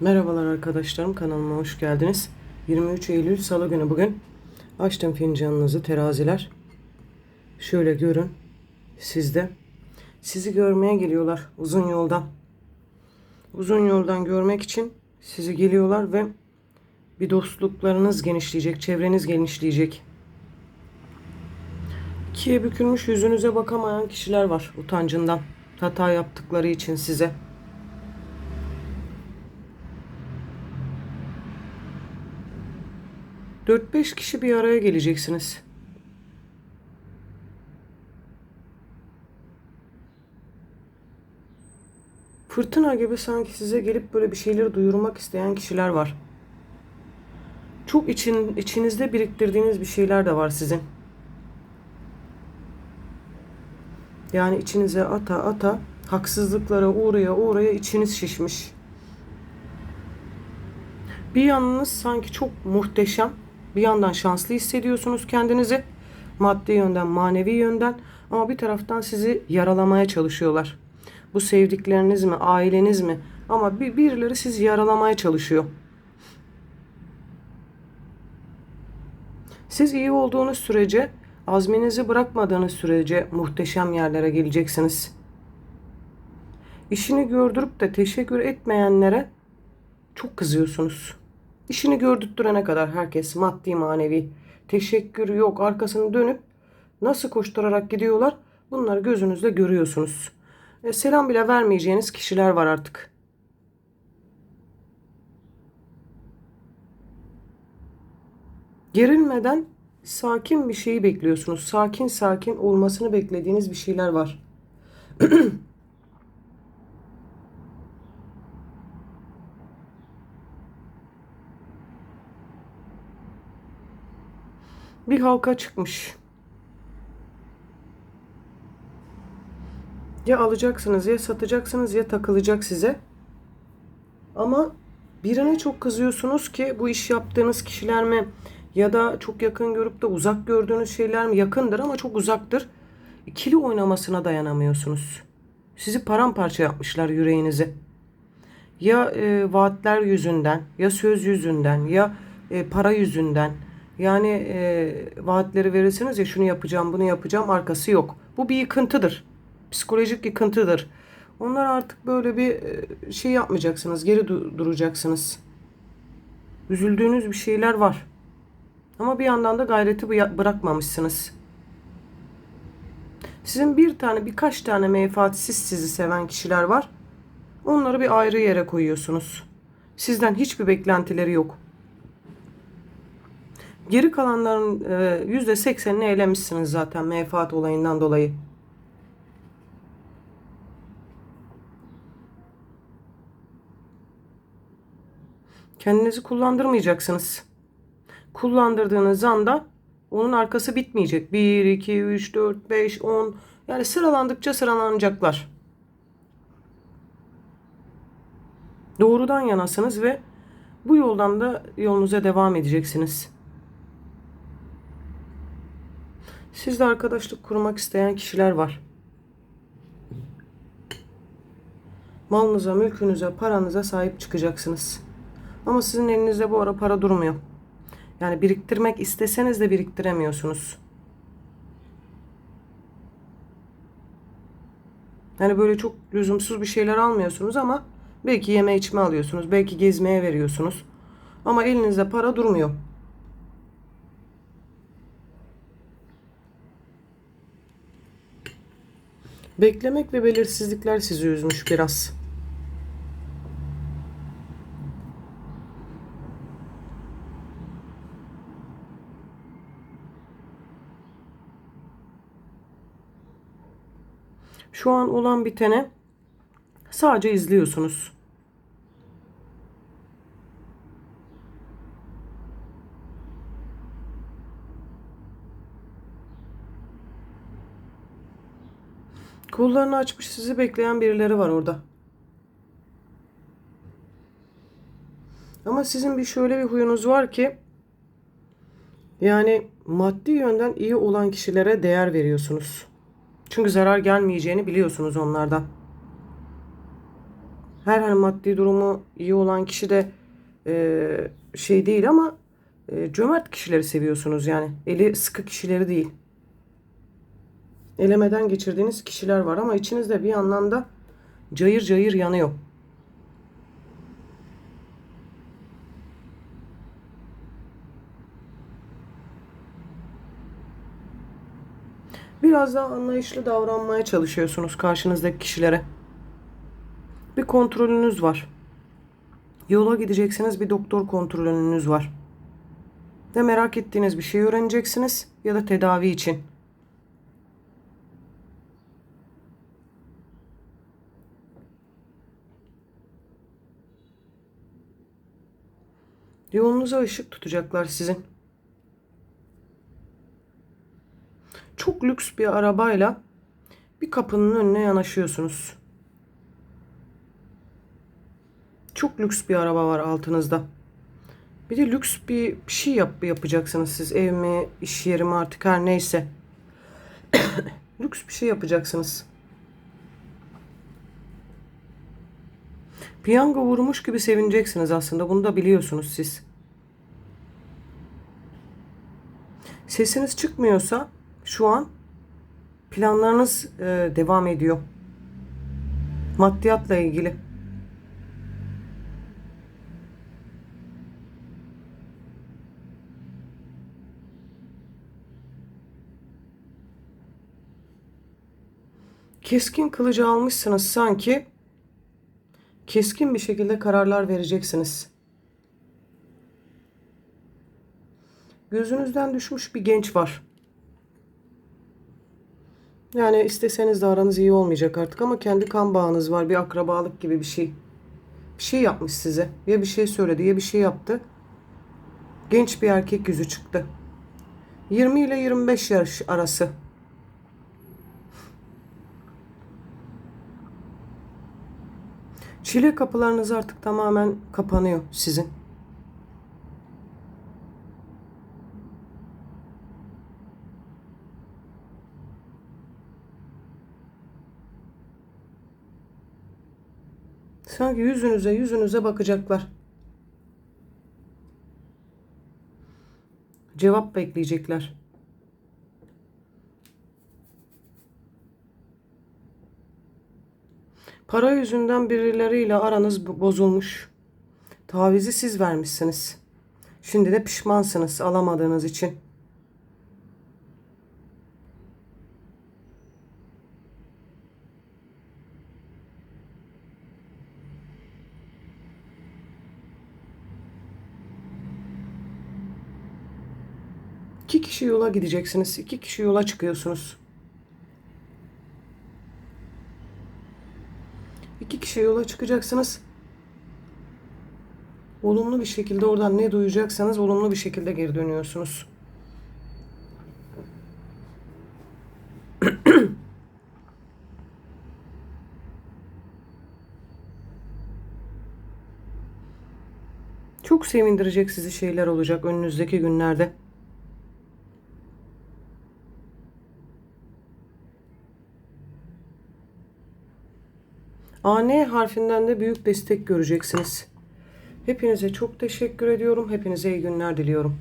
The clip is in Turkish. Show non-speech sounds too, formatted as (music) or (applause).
Merhabalar arkadaşlarım kanalıma hoş geldiniz. 23 Eylül Salı günü bugün. Açtım fincanınızı teraziler. Şöyle görün sizde. Sizi görmeye geliyorlar uzun yoldan. Uzun yoldan görmek için sizi geliyorlar ve bir dostluklarınız genişleyecek, çevreniz genişleyecek. İkiye bükülmüş yüzünüze bakamayan kişiler var utancından. Hata yaptıkları için size. Dört beş kişi bir araya geleceksiniz. Fırtına gibi sanki size gelip böyle bir şeyleri duyurmak isteyen kişiler var. Çok için içinizde biriktirdiğiniz bir şeyler de var sizin. Yani içinize ata ata haksızlıklara uğraya uğraya içiniz şişmiş. Bir yanınız sanki çok muhteşem. Bir yandan şanslı hissediyorsunuz kendinizi. Maddi yönden, manevi yönden. Ama bir taraftan sizi yaralamaya çalışıyorlar. Bu sevdikleriniz mi, aileniz mi? Ama bir, birileri sizi yaralamaya çalışıyor. Siz iyi olduğunuz sürece, azminizi bırakmadığınız sürece muhteşem yerlere geleceksiniz. İşini gördürüp de teşekkür etmeyenlere çok kızıyorsunuz. İşini gördürttürene kadar herkes maddi manevi teşekkür yok arkasını dönüp nasıl koşturarak gidiyorlar bunları gözünüzle görüyorsunuz. E, selam bile vermeyeceğiniz kişiler var artık. Gerilmeden sakin bir şeyi bekliyorsunuz. Sakin sakin olmasını beklediğiniz bir şeyler var. (clears throat) bir halka çıkmış. Ya alacaksınız ya satacaksınız ya takılacak size. Ama birine çok kızıyorsunuz ki bu iş yaptığınız kişiler mi ya da çok yakın görüp de uzak gördüğünüz şeyler mi yakındır ama çok uzaktır. İkili oynamasına dayanamıyorsunuz. Sizi paramparça yapmışlar yüreğinizi. Ya e, vaatler yüzünden, ya söz yüzünden, ya e, para yüzünden. Yani e, vaatleri verirsiniz ya şunu yapacağım, bunu yapacağım arkası yok. Bu bir yıkıntıdır. Psikolojik yıkıntıdır. Onlar artık böyle bir e, şey yapmayacaksınız, geri du- duracaksınız. Üzüldüğünüz bir şeyler var. Ama bir yandan da gayreti bırakmamışsınız. Sizin bir tane, birkaç tane menfaatsiz sizi seven kişiler var. Onları bir ayrı yere koyuyorsunuz. Sizden hiçbir beklentileri yok. Geri kalanların e, yüzde seksenini elemişsiniz zaten menfaat olayından dolayı. Kendinizi kullandırmayacaksınız. Kullandırdığınız anda onun arkası bitmeyecek. 1, 2, 3, 4, 5, 10 yani sıralandıkça sıralanacaklar. Doğrudan yanasınız ve bu yoldan da yolunuza devam edeceksiniz. Sizde arkadaşlık kurmak isteyen kişiler var. Malınıza, mülkünüze, paranıza sahip çıkacaksınız. Ama sizin elinizde bu ara para durmuyor. Yani biriktirmek isteseniz de biriktiremiyorsunuz. Yani böyle çok lüzumsuz bir şeyler almıyorsunuz ama belki yeme içme alıyorsunuz, belki gezmeye veriyorsunuz. Ama elinizde para durmuyor. Beklemek ve belirsizlikler sizi üzmüş biraz. Şu an olan bitene sadece izliyorsunuz. Kollarını açmış sizi bekleyen birileri var orada. Ama sizin bir şöyle bir huyunuz var ki yani maddi yönden iyi olan kişilere değer veriyorsunuz. Çünkü zarar gelmeyeceğini biliyorsunuz onlardan. her her maddi durumu iyi olan kişi de e, şey değil ama e, cömert kişileri seviyorsunuz yani. Eli sıkı kişileri değil. Elemeden geçirdiğiniz kişiler var ama içinizde bir yandan da cayır cayır yanıyor. Biraz daha anlayışlı davranmaya çalışıyorsunuz karşınızdaki kişilere. Bir kontrolünüz var. Yola gideceksiniz bir doktor kontrolünüz var. Ya merak ettiğiniz bir şey öğreneceksiniz ya da tedavi için. Yolunuza ışık tutacaklar sizin. Çok lüks bir arabayla bir kapının önüne yanaşıyorsunuz. Çok lüks bir araba var altınızda. Bir de lüks bir şey yap yapacaksınız siz. Ev mi, iş yeri mi artık her neyse. (coughs) lüks bir şey yapacaksınız. Piyango vurmuş gibi sevineceksiniz aslında. Bunu da biliyorsunuz siz. Sesiniz çıkmıyorsa şu an planlarınız e, devam ediyor. Maddiyatla ilgili. Keskin kılıcı almışsınız sanki. Keskin bir şekilde kararlar vereceksiniz. Gözünüzden düşmüş bir genç var. Yani isteseniz de aranız iyi olmayacak artık ama kendi kan bağınız var. Bir akrabalık gibi bir şey. Bir şey yapmış size. Ya bir şey söyledi ya bir şey yaptı. Genç bir erkek yüzü çıktı. 20 ile 25 yaş arası. Çile kapılarınız artık tamamen kapanıyor sizin. Sanki yüzünüze yüzünüze bakacaklar. Cevap bekleyecekler. Para yüzünden birileriyle aranız bo- bozulmuş. Tavizi siz vermişsiniz. Şimdi de pişmansınız alamadığınız için. İki kişi yola gideceksiniz. İki kişi yola çıkıyorsunuz. Kişi yola çıkacaksınız. Olumlu bir şekilde oradan ne duyacaksanız olumlu bir şekilde geri dönüyorsunuz. (clears throat) Çok sevindirecek sizi şeyler olacak önünüzdeki günlerde. AN harfinden de büyük destek göreceksiniz. Hepinize çok teşekkür ediyorum. Hepinize iyi günler diliyorum.